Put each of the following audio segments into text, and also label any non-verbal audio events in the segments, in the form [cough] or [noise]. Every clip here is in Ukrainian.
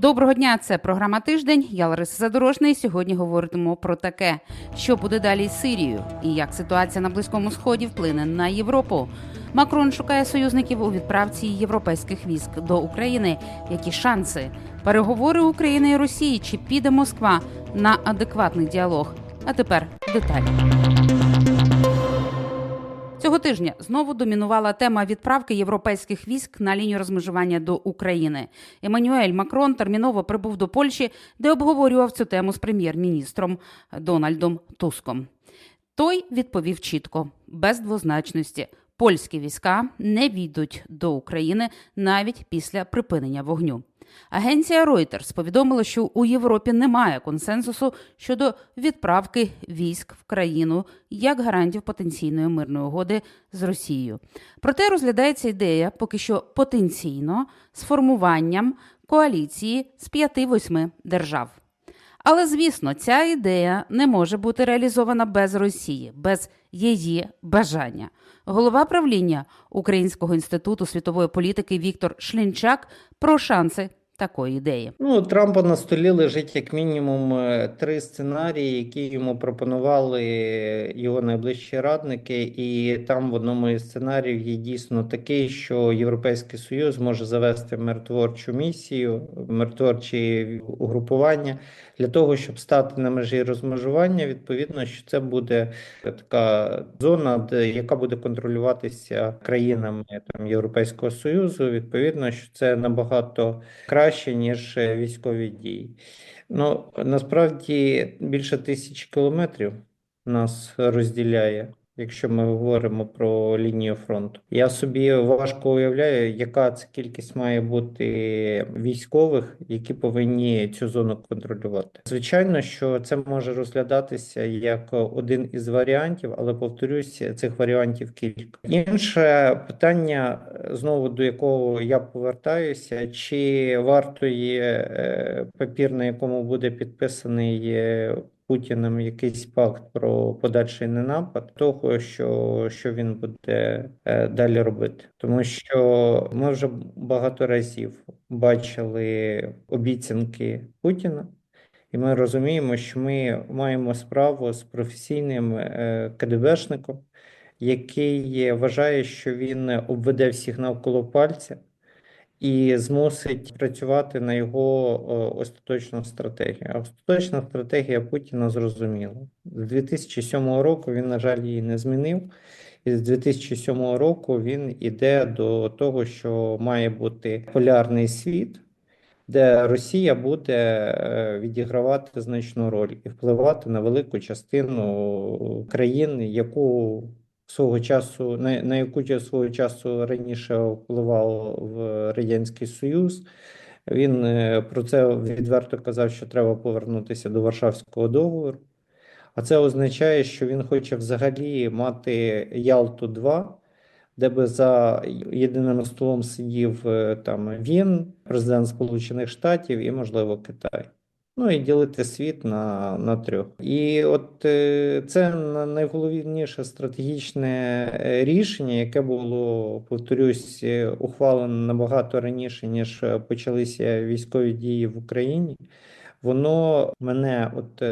Доброго дня, це програма Тиждень. Я Лариса Задорожна. і Сьогодні говоритимемо про таке, що буде далі з Сирією і як ситуація на близькому сході вплине на Європу. Макрон шукає союзників у відправці європейських військ до України. Які шанси? Переговори України і Росії чи піде Москва на адекватний діалог? А тепер деталі. Цього тижня знову домінувала тема відправки європейських військ на лінію розмежування до України. Еммануель Макрон терміново прибув до Польщі, де обговорював цю тему з прем'єр-міністром Дональдом Туском. Той відповів чітко, без двозначності. Польські війська не війдуть до України навіть після припинення вогню. Агенція Reuters повідомила, що у Європі немає консенсусу щодо відправки військ в країну як гарантів потенційної мирної угоди з Росією. Проте розглядається ідея поки що потенційно з формуванням коаліції з 5-8 держав. Але звісно, ця ідея не може бути реалізована без Росії, без її бажання. Голова правління Українського інституту світової політики Віктор Шлінчак про шанси такої ідеї. Ну, Трампа на столі лежить як мінімум е, три сценарії, які йому пропонували його найближчі радники, і там в одному із сценаріїв є дійсно такий, що Європейський Союз може завести миротворчу місію, миротворчі угрупування для того, щоб стати на межі розмежування. Відповідно, що це буде така зона, де яка буде контролюватися країнами там Європейського Союзу. Відповідно, що це набагато краще ніж е, військові дії. Ну насправді більше тисячі кілометрів нас розділяє. Якщо ми говоримо про лінію фронту, я собі важко уявляю, яка це кількість має бути військових, які повинні цю зону контролювати. Звичайно, що це може розглядатися як один із варіантів, але повторюсь, цих варіантів кілька. Інше питання, знову до якого я повертаюся, чи варто є е, папір, на якому буде підписаний. Путіним якийсь пакт про подальший ненапад, того, що що він буде е, далі робити, тому що ми вже багато разів бачили обіцянки Путіна, і ми розуміємо, що ми маємо справу з професійним е, КДБшником, який вважає, що він обведе всіх навколо пальця і змусить працювати на його остаточну стратегію. А остаточна стратегія Путіна зрозуміла. З 2007 року він, на жаль, її не змінив. І з 2007 року він іде до того, що має бути полярний світ, де Росія буде е, відігравати значну роль і впливати на велику частину країн, яку свого часу, на, на яку свого часу раніше впливав в Радянський Союз. Він е, про це відверто казав, що треба повернутися до Варшавського договору. А це означає, що він хоче взагалі мати Ялту 2, де би за єдиним столом сидів е, там він, президент Сполучених Штатів і, можливо, Китай. Ну і ділити світ на на трьох. І от е, це найголовніше стратегічне е, рішення, яке було, повторюсь, е, ухвалено набагато раніше, ніж почалися військові дії в Україні. Воно мене от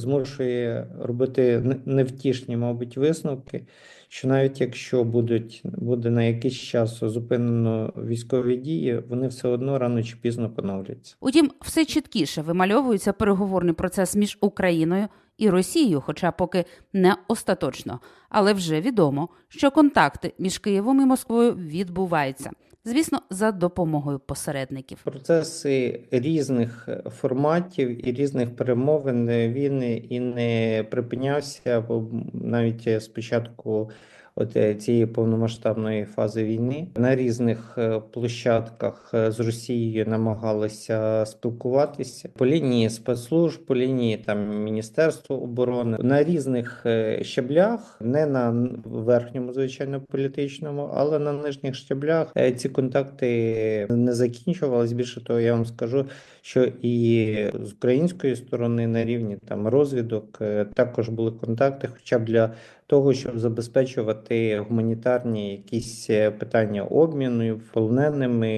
змушує робити невтішні, мабуть, висновки. Що навіть якщо будуть буде на якийсь час зупинено військові дії, вони все одно рано чи пізно поновляться. Утім, все чіткіше вимальовується переговорний процес між Україною і Росією, хоча поки не остаточно, але вже відомо, що контакти між Києвом і Москвою відбуваються. Звісно, за допомогою посередників. Процеси різних форматів і різних перемовин він і не припинявся, бо навіть спочатку от е, цієї повномасштабної фази війни. На різних е, площадках е, з Росією намагалися спілкуватися. По лінії спецслужб, по лінії там Міністерства оборони. На різних щаблях, не на верхньому, звичайно, політичному, але на нижніх щаблях ці контакти не закінчувались. Більше того, я вам скажу, що і з української сторони на рівні там розвідок е, також були контакти, хоча б для того, щоб забезпечувати гуманітарні якісь е, питання обміну полоненими.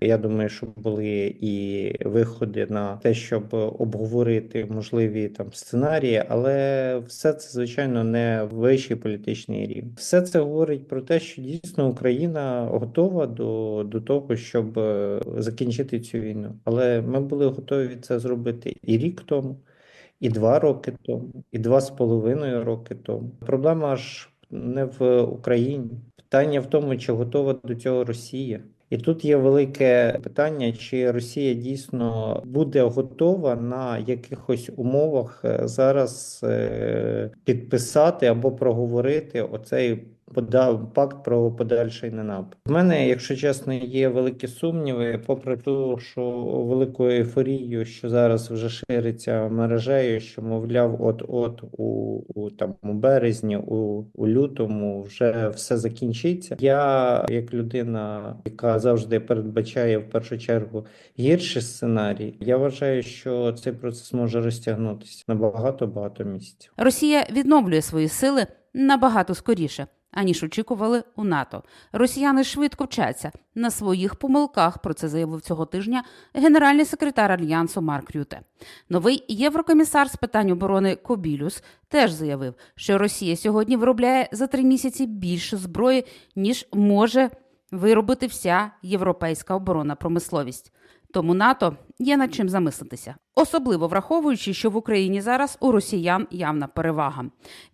Я думаю, що були і виходи на те, щоб обговорити можливі там сценарії, але все це звичайно не вищий політичний рівень. Все це говорить про те, що дійсно Україна готова до, до того, щоб е, закінчити цю війну. Але ми були готові це зробити і рік тому. І два роки тому, і два з половиною роки тому. Проблема ж не в Україні. Питання в тому, чи готова до цього Росія. І тут є велике питання, чи Росія дійсно буде готова на якихось умовах е, зараз е, підписати або проговорити оцей пода- пакт про подальший ненапад. У мене, якщо чесно, є великі сумніви, попри ту, що велику ейфорію, що зараз вже шириться мережею, що мовляв, от-от у, у там у березні, у, у лютому вже все закінчиться. Я, як людина, яка завжди передбачає в першу чергу гірші сценарії, я вважаю, що цей процес може розтягнутися на багато багато місяців. Росія відновлює свої сили набагато скоріше. Аніж очікували у НАТО. Росіяни швидко вчаться на своїх помилках. Про це заявив цього тижня генеральний секретар альянсу Марк Рюте. Новий єврокомісар з питань оборони Кобілюс теж заявив, що Росія сьогодні виробляє за три місяці більше зброї, ніж може виробити вся європейська оборонна промисловість. Тому НАТО є над чим замислитися, особливо враховуючи, що в Україні зараз у росіян явна перевага.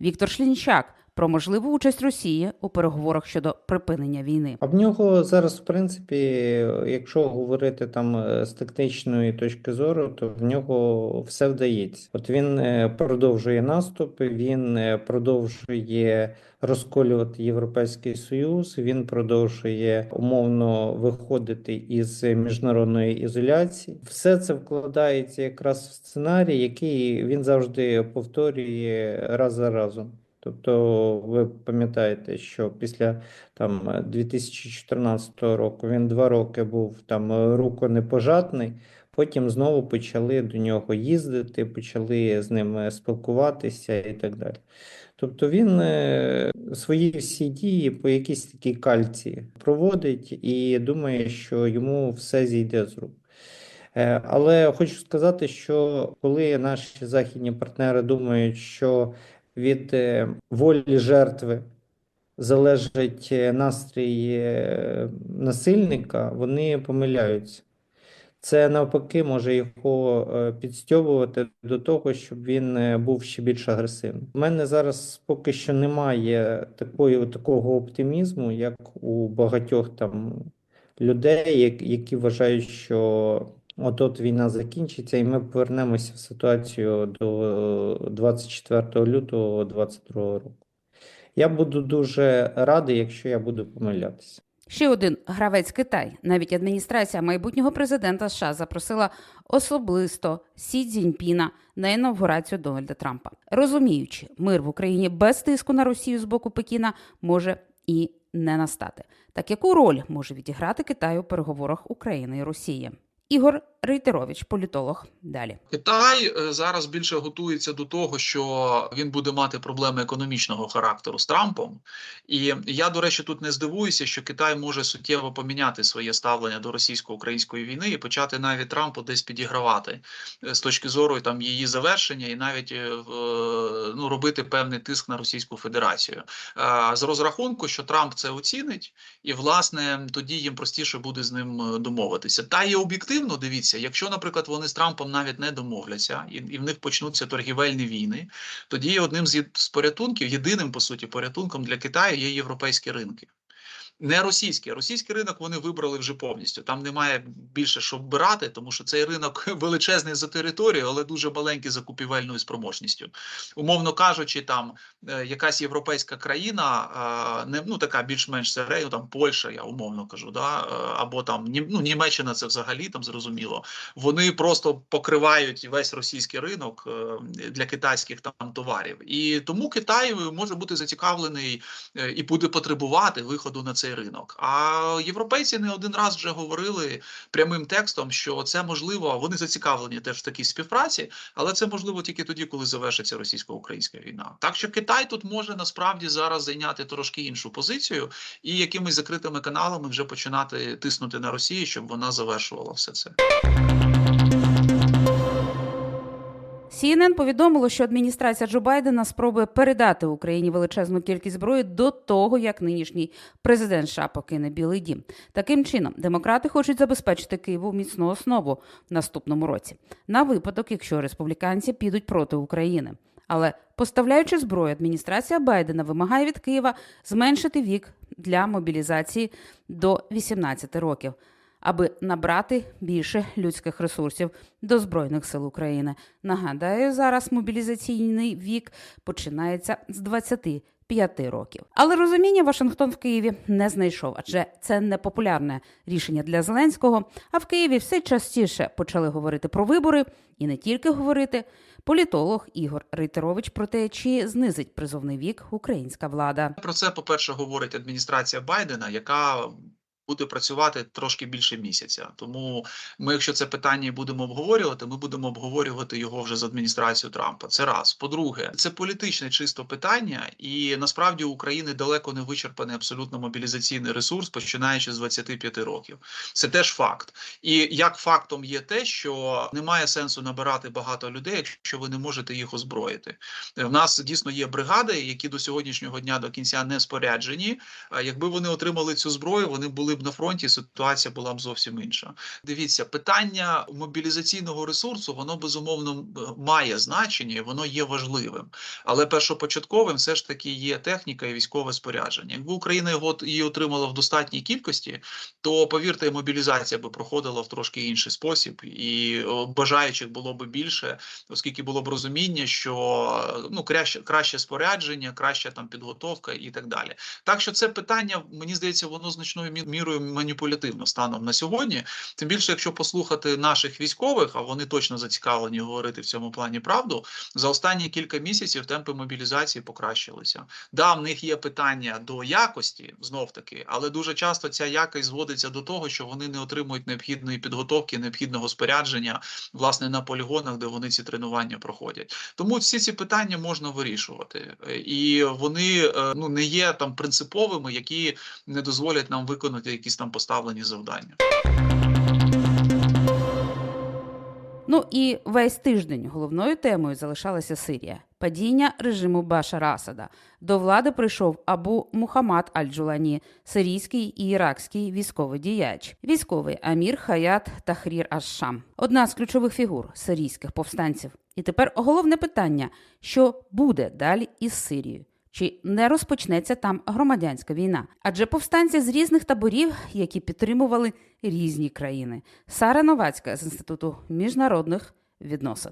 Віктор Шлінчак про можливу участь Росії у переговорах щодо припинення війни. А в нього зараз, в принципі, якщо говорити там е, з тактичної точки зору, то в нього все вдається. От він е, продовжує наступи, він е, продовжує розколювати Європейський Союз, він продовжує умовно виходити із міжнародної ізоляції. Все це вкладається якраз в сценарій, який він завжди повторює раз за разом. Тобто, ви пам'ятаєте, що після там 2014 року він два роки був там руконепожатний, потім знову почали до нього їздити, почали з ним спілкуватися і так далі. Тобто він е, свої всі дії по якійсь такій кальці проводить і думає, що йому все зійде з рук. Е, Але хочу сказати, що коли наші західні партнери думають, що від е, волі жертви залежить е, настрій е, насильника, вони помиляються. Це навпаки може його підстьовувати до того, щоб він був ще більш агресивним. У мене зараз поки що немає такої, такого оптимізму, як у багатьох там людей, які вважають, що от-от війна закінчиться, і ми повернемося в ситуацію до 24 лютого 2022 року. Я буду дуже радий, якщо я буду помилятися. Ще один гравець Китай. Навіть адміністрація майбутнього президента США запросила особисто Сі Цзіньпіна на інавгурацію Дональда Трампа, розуміючи, мир в Україні без тиску на Росію з боку Пекіна може і не настати. Так яку роль може відіграти Китай у переговорах України і Росії? Ігор Рейтерович, політолог. Далі. Китай е, зараз більше готується до того, що він буде мати проблеми економічного характеру з Трампом. І я, до речі, тут не здивуюся, що Китай може суттєво поміняти своє ставлення до російсько-української війни і почати навіть Трампу десь підігравати е, з точки зору там її завершення, і навіть е, ну, робити певний тиск на Російську Федерацію. З розрахунку, що Трамп це оцінить, і власне тоді їм простіше буде з ним домовитися. Та і об'єктивно дивіться, якщо, наприклад, вони з Трампом навіть не домовляться, і, і в них почнуться торгівельні війни, тоді одним з порятунків, єдиним по суті порятунком для Китаю є європейські ринки. Не російський, російський ринок вони вибрали вже повністю. Там немає більше що вбирати, тому що цей ринок [laughs] величезний за територією, але дуже маленький за купівельною спроможністю. Умовно кажучи, там е, якась європейська країна, е, не ну така більш-менш середня, там Польща, я умовно кажу, да, е, або там ну, Німеччина, це взагалі там зрозуміло. Вони просто покривають весь російський ринок для китайських там товарів, і тому Китай може бути зацікавлений і буде потребувати виходу на цей цей ринок. А європейці не один раз вже говорили прямим текстом, що це можливо, вони зацікавлені теж в такій співпраці, але це можливо тільки тоді, коли завершиться російсько-українська війна. Так що Китай тут може насправді зараз зайняти трошки іншу позицію і якимись закритими каналами вже починати тиснути на Росію, щоб вона завершувала все це. CNN повідомило, що адміністрація Джо Байдена спробує передати Україні величезну кількість зброї до того, як нинішній президент США покине Білий Дім. Таким чином, демократи хочуть забезпечити Києву міцну основу в наступному році на випадок, якщо республіканці підуть проти України. Але поставляючи зброю, адміністрація Байдена вимагає від Києва зменшити вік для мобілізації до 18 років, аби набрати більше людських ресурсів до Збройних сил України. Нагадаю, зараз мобілізаційний вік починається з 25 років. Але розуміння Вашингтон в Києві не знайшов, адже це не популярне рішення для Зеленського. А в Києві все частіше почали говорити про вибори і не тільки говорити. Політолог Ігор Рейтерович про те, чи знизить призовний вік українська влада. Про це, по-перше, говорить адміністрація Байдена, яка буде працювати трошки більше місяця. Тому ми, якщо це питання будемо обговорювати, ми будемо обговорювати його вже з адміністрацією Трампа. Це раз. По-друге, це політичне чисто питання, і насправді у України далеко не вичерпаний абсолютно мобілізаційний ресурс, починаючи з 25 років. Це теж факт. І як фактом є те, що немає сенсу набирати багато людей, якщо ви не можете їх озброїти. В нас дійсно є бригади, які до сьогоднішнього дня до кінця не споряджені. Якби вони отримали цю зброю, вони були б на фронті. Ситуація була б зовсім інша. Дивіться, питання мобілізаційного ресурсу, воно безумовно має значення, і воно є важливим. Але першопочатковим все ж таки є техніка і військове спорядження. Якби Україна його її отримала в достатній кількості, то повірте, мобілізація би проходила в трошки інший спосіб, і бажаючих було б більше, оскільки було б розуміння, що ну краще краще спорядження, краща там підготовка і так далі. Так що це питання, мені здається, воно значною мі- мірою маніпулятивно станом на сьогодні. Тим більше, якщо послухати наших військових, а вони точно зацікавлені говорити в цьому плані правду, за останні кілька місяців темпи мобілізації покращилися. Да, в них є питання до якості, знов таки, але дуже часто ця якість зводиться до того, що вони не отримують необхідної підготовки, необхідного спорядження власне на полігонах, де вони ці тренування проходять. Тому всі ці питання можна вирішувати, і вони е, ну не є там принциповими, які не дозволять нам виконати якісь там поставлені завдання. Ну і весь тиждень головною темою залишалася Сирія. Падіння режиму Башара Асада. До влади прийшов Абу Мухаммад Аль-Джулані, сирійський і іракський військовий діяч, військовий Амір Хаят Тахрір Аш-Шам. Одна з ключових фігур сирійських повстанців. І тепер головне питання: що буде далі із Сирією? Чи не розпочнеться там громадянська війна? Адже повстанці з різних таборів, які підтримували різні країни. Сара Новацька з інституту міжнародних відносин.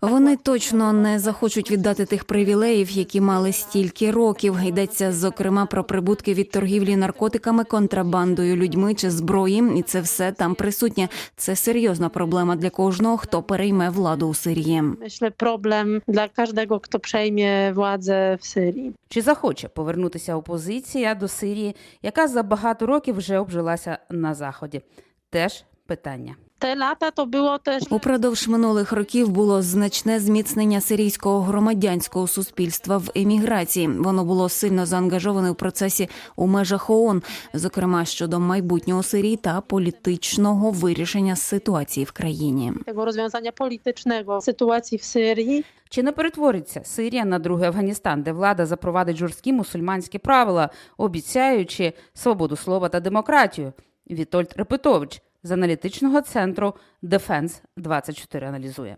Вони точно не захочуть віддати тих привілеїв, які мали стільки років. Йдеться зокрема про прибутки від торгівлі наркотиками, контрабандою, людьми чи зброї, і це все там присутнє. Це серйозна проблема для кожного, хто перейме владу у Сирії. problem dla każdego, kto przejmie władzę w Syrii. Чи захоче повернутися опозиція до Сирії, яка за багато років вже обжилася на заході? Теж питання. Te lata to było też Упродовж минулих років було значне зміцнення сирійського громадянського суспільства в еміграції. Воно було сильно заангажоване у процесі у межах ООН, зокрема щодо майбутнього Сирії та політичного вирішення ситуації в країні. tego rozwiązania politycznego sytuacji w Syrii. Чи не перетвориться Сирія на другий Афганістан, де влада запровадить жорсткі мусульманські правила, обіцяючи свободу слова та демократію? Вітольд Репетович з аналітичного центру Дефенс 24 аналізує.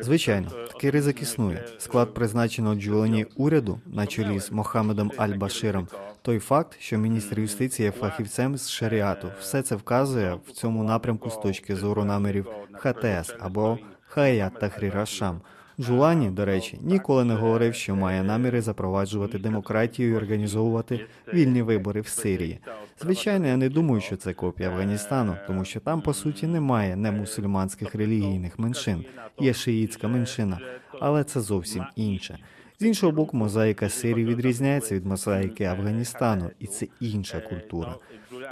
Звичайно, такий ризик існує. Склад призначеного Джулані уряду на чолі з Мохамедом Аль-Баширом. Той факт, що міністр юстиції є фахівцем з шаріату, все це вказує в цьому напрямку з точки зору намірів ХТС або Хаят Тахрір Аш-Шам. Джулані, до речі, ніколи не говорив, що має наміри запроваджувати демократію і організовувати вільні вибори в Сирії. Звичайно, я не думаю, що це копія Афганістану, тому що там по суті немає немусульманських релігійних меншин, є шиїцька меншина, але це зовсім інше. З іншого боку, мозаїка Сирії відрізняється від мозаїки Афганістану, і це інша культура.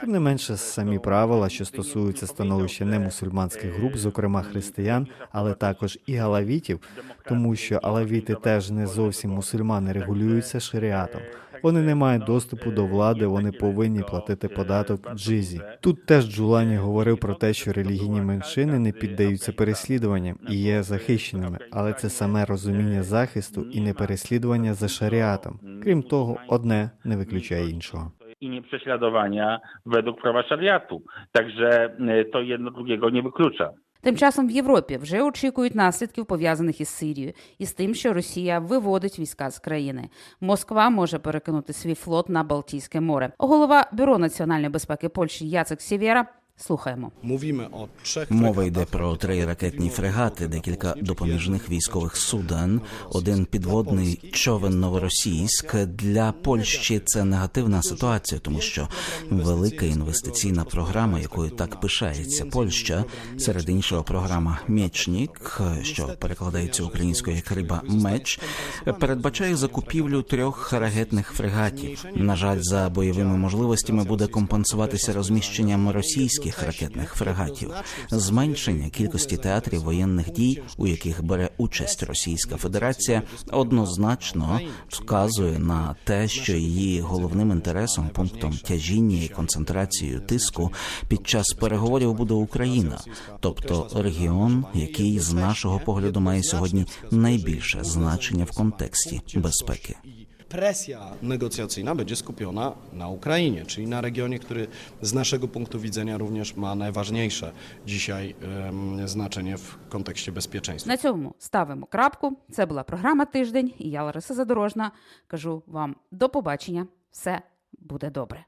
Тим не менше, самі правила, що стосуються становища немусульманських груп, зокрема християн, але також і алавітів, тому що алавіти теж не зовсім мусульмани регулюються шаріатом. Вони не мають доступу до влади, вони повинні платити податок джизі. Тут теж Джулані говорив про те, що релігійні меншини не піддаються переслідуванням і є захищеними, але це саме розуміння захисту і не переслідування за шаріатом. Крім того, одне не виключає іншого. i nie prześladowania według prawa szariatu. Także to jedno drugiego nie wyklucza. Тим часом в Європі вже очікують наслідків пов'язаних із Сирією і з тим, що Росія виводить війська з країни. Москва може перекинути свій флот на Балтійське море. Голова бюро національної безпеки Польщі Яцек Сєвєра. Слухаємо. Мова йде про три ракетні фрегати, декілька допоміжних військових суден, один підводний човен новоросійськ. Для Польщі це негативна ситуація, тому що велика інвестиційна програма, якою так пишається Польща, серед іншого програма Мєчнік, що перекладається українською як риба меч, передбачає закупівлю трьох ракетних фрегатів. На жаль, за бойовими можливостями буде компенсуватися розміщенням російських ракетних фрегатів, зменшення кількості театрів воєнних дій, у яких бере участь Російська Федерація, однозначно вказує на те, що її головним інтересом, пунктом тяжіння і концентрацією тиску під час переговорів буде Україна, тобто регіон, який з нашого погляду має сьогодні найбільше значення в контексті безпеки. Presja negocjacyjna będzie skupiona na Ukrainie, czyli na regionie, który z naszego punktu widzenia również ma najważniejsze dzisiaj em, znaczenie w kontekście bezpieczeństwa. На цьому ставимо крапку. Це була програма Тиждень, і я Лариса Задорожна. Кажу вам до побачення. Все буде добре.